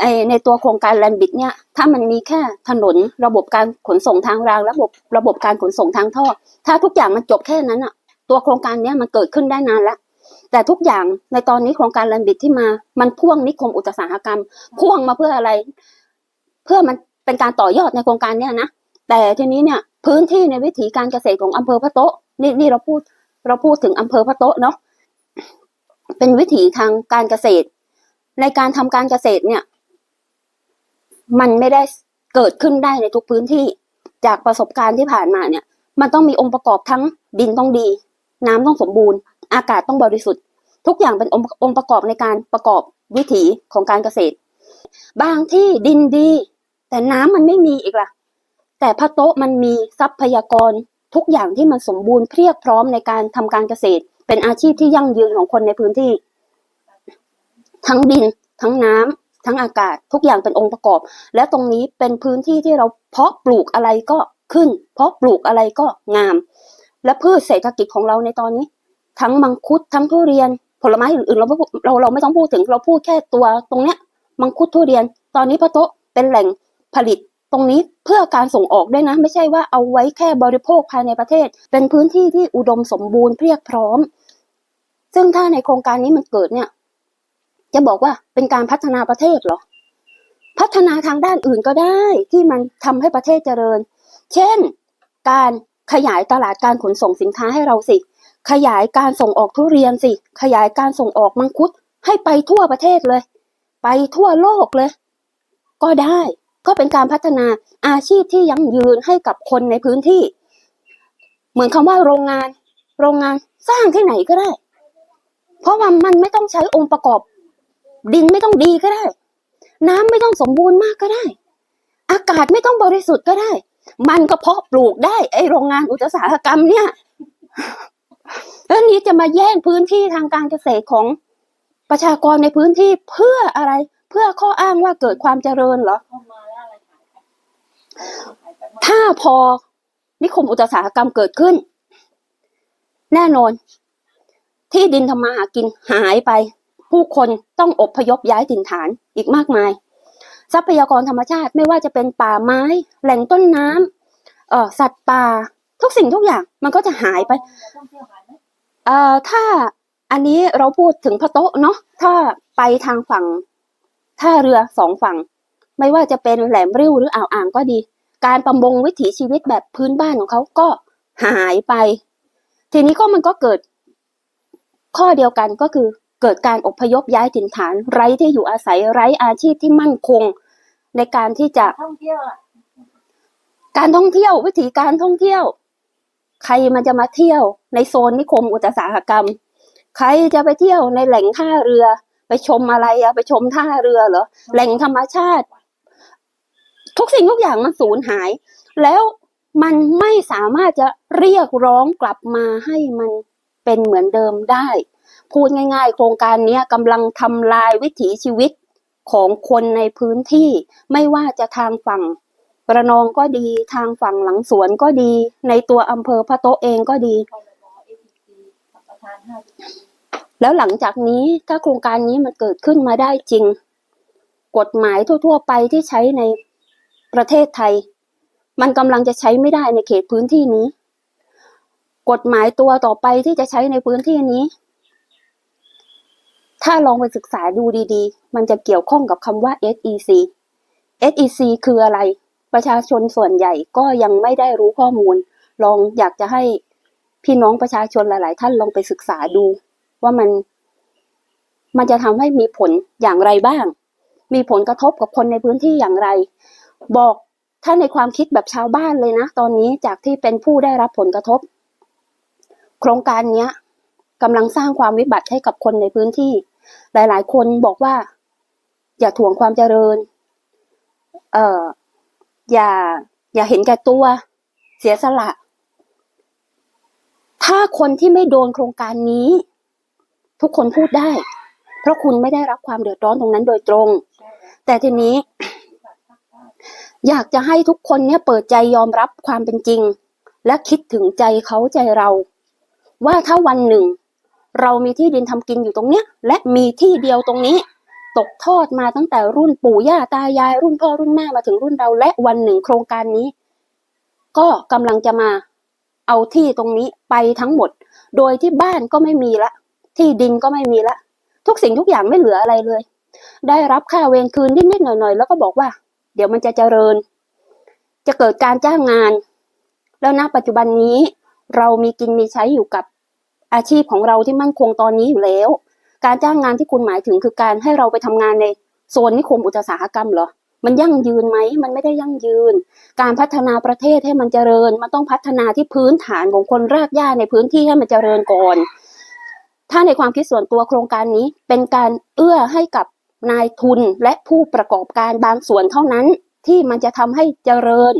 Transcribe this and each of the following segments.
ไอในตัวโครงการแลนบิดเนี่ยถ้ามันมีแค่ถนนระบบการขนส่งทางราง ระบบระบบการขนส่งทางท่อ ถ้าทุกอย่างมันจบแค่นั้นอะตัวโครงการเนี้ยมันเกิดขึ้นได้นานแล้วแต่ทุกอย่างในตอนนี้โครงการแลนบิดที่มา มันพ่วงนิคมอุตสาหกรรม พ่วงมาเพื่ออะไร เพื่อมันเป็นการต่อยอดในโครงการเนี้ยนะแต่ทีนี้เนี่ยพื้นที่ในวิถีการเกษตรของอำเภอพะโต๊ะนี่นี่เราพูดเราพูดถึงอำเภอพะโต๊ะเนาะเป็นวิถีทางการเกษตร ในการทำการเกษตรเนี่ย มันไม่ได้เกิดขึ้นได้ในทุกพื้นที่จากประสบการณ์ที่ผ่านมาเนี่ย มันต้องมีองค์ประกอบทั้งดินต้องดี น้ำต้องสมบูรณ์ อากาศต้องบริสุทธิ์ ทุกอย่างเป็นองค์งประกอบในการประกอบวิถีของการเกษตร บางที่ดินดี แต่น้ำมันไม่มีอีกล่ะ แต่พระโต๊ะมันมีทรัพยากร ทุกอย่างที่มันสมบูรณ์เพียบพร้อมในการทำการเกษตร เป็นอาชีพที่ยั่งยืนของคนในพื้นที่ ทั้งดินทั้งน้ำ ทั้งอากาศทุกอย่างเป็นองค์ประกอบ และตรงนี้เป็นพื้นที่ที่เราเพาะปลูกอะไรก็ขึ้น เพาะปลูกอะไรก็งาม และพืชเศรษฐกิจของเราในตอนนี้ ทั้งมังคุดทั้งทุเรียน ผลไม้อื่นๆเราไม่เราเราไม่ต้องพูดถึงเราพูดแค่ตัวตรงเนี้ยมังคุดทุเรียน ตอนนี้พระโต๊ะเป็นแหล่งผลิตตรงนี้เพื่อการส่งออกด้วยนะ ไม่ใช่ว่าเอาไว้แค่บริโภคภายในประเทศ เป็นพื้นที่ที่อุดมสมบูรณ์เพียบพร้อม ซึ่งถ้าในโครงการนี้มันเกิดเนี่ย จะบอกว่าเป็นการพัฒนาประเทศเหรอ พัฒนาทางด้านอื่นก็ได้ที่มันทำให้ประเทศเจริญ เช่น การขยายตลาดการขนส่งสินค้าให้เราสิ ขยายการส่งออกทุเรียนสิ ขยายการส่งออกมังคุด ให้ไปทั่วประเทศเลย ไปทั่วโลกเลย ก็ได้ก็เป็นการพัฒนาอาชีพที่ยั่งยืนให้กับคนในพื้นที่ เหมือนคำว่าโรงงาน โรงงานสร้างที่ไหนก็ได้ เพราะว่ามันไม่ต้องใช้องค์ประกอบ ดินไม่ต้องดีก็ได้ น้ำไม่ต้องสมบูรณ์มากก็ได้ อากาศไม่ต้องบริสุทธิ์ก็ได้ มันก็เพาะปลูกได้ ไอโรงงานอุตสาหกรรมเนี่ยแล้วนี้จะมาแย่งพื้นที่ทางการเกษตรของประชากรในพื้นที่เพื่ออะไร เพื่อข้ออ้างว่าเกิดความเจริญเหรอ ถ้าพอนิคมอุตสาหกรรมเกิดขึ้น แน่นอน ที่ดินทำมาหากินหายไป ผู้คนต้องอบพยพย้ายถิ่นฐานอีกมากมาย ทรัพยากรธรรมชาติไม่ว่าจะเป็นป่าไม้ แหล่งต้นน้ำเอ่อสัตว์ป่า ทุกสิ่งทุกอย่างมันก็จะหายไปเอ่อถ้าอันนี้เราพูดถึงพระโต๊ะเนาะถ้าไปทางฝั่งท่าเรือสองฝั่ง ไม่ว่าจะเป็นแหลมริ้วหรืออ่าวอ่างก็ดี การประมงวิถีชีวิตแบบพื้นบ้านของเขาก็หายไป ทีนี้ก็มันก็เกิดข้อเดียวกันก็คือ เกิดการอพยพย้ายถิ่นฐานไร้ที่อยู่อาศัยไร้อาชีพที่มั่นคง ในการที่จะท่องเที่ยวการท่องเที่ยววิถีการท่องเที่ยว ใครมันจะมาเที่ยวในโซนนิคมอุตสาหกรรม ใครจะไปเที่ยวในแหล่งท่าเรือ ไปชมอะไรอะไปชมท่าเรือเหรอแหล่งธรรมชาติ ทุกสิ่งทุกอย่างมันสูญหาย แล้วมันไม่สามารถจะเรียกร้องกลับมาให้มันเป็นเหมือนเดิมได้ พูดง่าย ๆ โครงการนี้กำลังทำลายวิถีชีวิตของคนในพื้นที่ ไม่ว่าจะทางฝั่งประนองก็ดีทางฝั่งหลังสวนก็ดี ในตัวอำเภอพะโตเองก็ดี แล้วหลังจากนี้ถ้าโครงการนี้มันเกิดขึ้นมาได้จริง กฎหมายทั่ว ๆ ไปที่ใช้ในประเทศไทย มันกำลังจะใช้ไม่ได้ในเขตพื้นที่นี้ กฎหมายตัวต่อไปที่จะใช้ในพื้นที่นี้ ถ้าลองไปศึกษาดูดีๆ มันจะเกี่ยวข้องกับคำว่า SEC SEC คืออะไร ประชาชนส่วนใหญ่ก็ยังไม่ได้รู้ข้อมูล ลองอยากจะให้พี่น้องประชาชนหลาย ๆ ท่านลองไปศึกษาดู ว่ามัน มันจะทำให้มีผลอย่างไรบ้าง มีผลกระทบกับคนในพื้นที่อย่างไร บอกถ้าในความคิดแบบชาวบ้านเลยนะ ตอนนี้จากที่เป็นผู้ได้รับผลกระทบ โครงการนี้กำลังสร้างความวิบัติให้กับคนในพื้นที่ หลายๆ คนบอกว่า อย่าถ่วงความเจริญ เอ่อ อย่า อย่าเห็นแก่ตัว เสียสละ ถ้าคนที่ไม่โดนโครงการนี้ ทุกคนพูดได้ เพราะคุณไม่ได้รับความเดือดร้อนตรงนั้นโดยตรง แต่ทีนี้ อยากจะให้ทุกคนเนี่ยเปิดใจยอมรับความเป็นจริง และคิดถึงใจเขาใจเรา ว่าถ้าวันหนึ่ง เรามีที่ดินทำกินอยู่ตรงเนี้ย และมีที่เดียวตรงนี้ ตกทอดมาตั้งแต่รุ่นปู่ย่าตายาย รุ่นพ่อรุ่นแม่มาถึงรุ่นเรา และวันหนึ่งโครงการนี้ ก็กำลังจะมาเอาที่ตรงนี้ไปทั้งหมด โดยที่บ้านก็ไม่มีละ ที่ดินก็ไม่มีละ ทุกสิ่งทุกอย่างไม่เหลืออะไรเลย ได้รับค่าเวรคืนนิดๆหน่อยๆ แล้วก็บอกว่า เดี๋ยวมันจะเจริญ จะเกิดการจ้างงาน แล้วณปัจจุบันนี้เรามีกินมีใช้อยู่กับ อาชีพของเราที่มั่นคงตอนนี้อยู่แล้ว การจ้างงานที่คุณหมายถึงคือการให้เราไปทำงานในโซนนิคมอุตสาหกรรมเหรอ มันยั่งยืนไหม มันไม่ได้ยั่งยืน การพัฒนาประเทศให้มันเจริญ มันต้องพัฒนาที่พื้นฐานของคนรากหญ้าในพื้นที่ให้มันเจริญก่อน ถ้าในความคิดส่วนตัวโครงการนี้เป็นการเอื้อให้กับนายทุนและผู้ประกอบการบางส่วนเท่านั้นที่มันจะทำให้เจริญ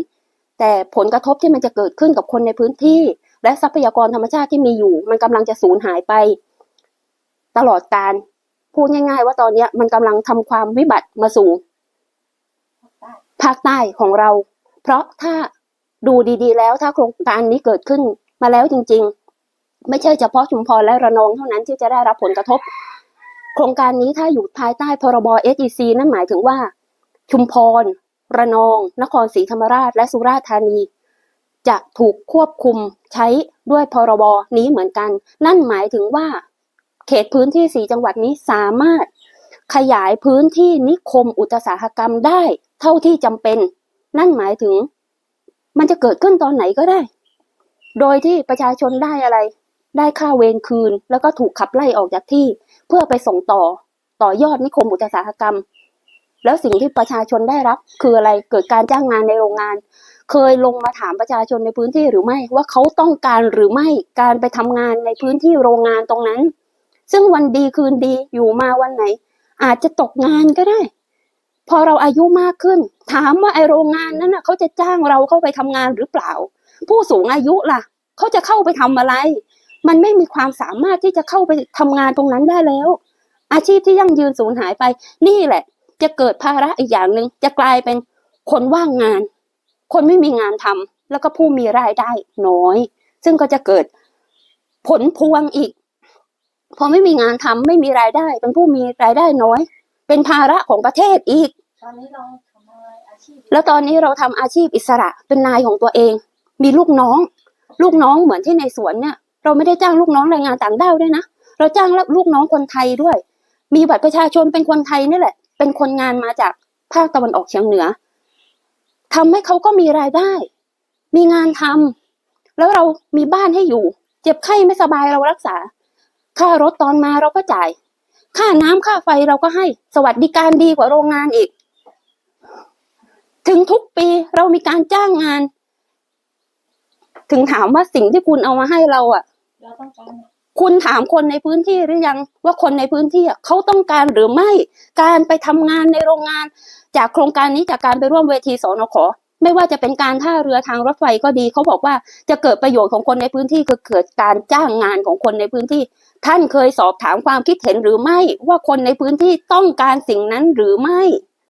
แต่ผลกระทบที่มันจะเกิดขึ้นกับคนในพื้นที่ และทรัพยากรธรรมชาติที่มีอยู่ มันกำลังจะสูญหายไป ตลอดการพูดง่าย ๆ ว่าตอนเนี้ยมันกำลังทำความวิบัติมาสู่ภาคใต้ของเรา เพราะถ้าดูดีๆ แล้วถ้าโครงการนี้เกิดขึ้นมาแล้วจริง ๆ ไม่ใช่เฉพาะชุมพรและระนองเท่านั้นที่จะได้รับผลกระทบ โครงการนี้ถ้าอยู่ภายใต้พรบ SEC นั่นหมายถึงว่า ชุมพร ระนอง นครศรีธรรมราช และสุราษฎร์ธานี จะถูกควบคุมใช้ด้วยพรบนี้เหมือนกัน นั่นหมายถึงว่า เขตพื้นที่สีจังหวัดนี้สามารถขยายพื้นที่นิคมอุตสาหกรรมได้ เท่าที่จำเป็น นั่นหมายถึง มันจะเกิดขึ้นตอนไหนก็ได้ โดยที่ประชาชนได้อะไร ได้ค่าเวรคืน แล้วก็ถูกขับไล่ออกจากที่ เพื่อไปส่งต่อต่อยอดนิคมอุตสาหกรรม แล้วสิ่งที่ประชาชนได้รับคืออะไรเกิดการจ้างงานในโรงงาน เคยลงมาถามประชาชนในพื้นที่หรือไม่ ว่าเขาต้องการหรือไม่การไปทำงานในพื้นที่โรงงานตรงนั้น ซึ่งวันดีคืนดีอยู่มาวันไหน อาจจะตกงานก็ได้ พอเราอายุมากขึ้น ถามว่าไอโรงงานนั้นน่ะเขาจะจ้างเราเข้าไปทำงานหรือเปล่า ผู้สูงอายุล่ะเขาจะเข้าไปทำอะไร มันไม่มีความสามารถที่จะเข้าไปทำงานตรงนั้นได้แล้ว อาชีพที่ยั่งยืนสูญหายไป นี่แหละ จะเกิดภาระอีกอย่างหนึ่งจะกลายเป็นคนว่างงาน คนไม่มีงานทำแล้วก็ผู้มีรายได้น้อย ซึ่งก็จะเกิดผลพวงอีก พอไม่มีงานทำไม่มีรายได้ เป็นผู้มีรายได้น้อย เป็นภาระของประเทศอีก ตอนนี้เราทำอะไรอาชีพ แล้วตอนนี้เราทำอาชีพอิสระเป็นนายของตัวเอง มีลูกน้อง ลูกน้องเหมือนที่ในสวนเนี่ย เราไม่ได้จ้างลูกน้องแรงงานต่างด้าวด้วยนะ เราจ้างลูกน้องคนไทยด้วย มีบัตรประชาชนเป็นคนไทยนี่แหละ เป็นคนงานมาจากภาคตะวันออกเฉียงเหนือ ทำให้เขาก็มีรายได้ มีงานทำแล้วเรามีบ้านให้อยู่ เจ็บไข้ไม่สบายเรารักษา ค่ารถตอนมาเราก็จ่าย ค่าน้ำค่าไฟเราก็ให้ สวัสดิการดีกว่าโรงงานอีก ถึงทุกปีเรามีการจ้างงาน ถึงถามว่าสิ่งที่คุณเอามาให้เราอะเราต้องการ คุณถามคนในพื้นที่หรือยังว่าคนในพื้นที่เขาต้องการหรือไม่การไปทำงานในโรงงาน จากโครงการนี้จากการไปร่วมเวทีสนขไม่ว่าจะเป็นการท่าเรือทางรถไฟก็ดีเขาบอกว่าจะเกิดประโยชน์ของคนในพื้นที่คือเกิดการจ้างงานของคนในพื้นที่ ท่านเคยสอบถามความคิดเห็นหรือไม่ว่าคนในพื้นที่ต้องการสิ่งนั้นหรือไม่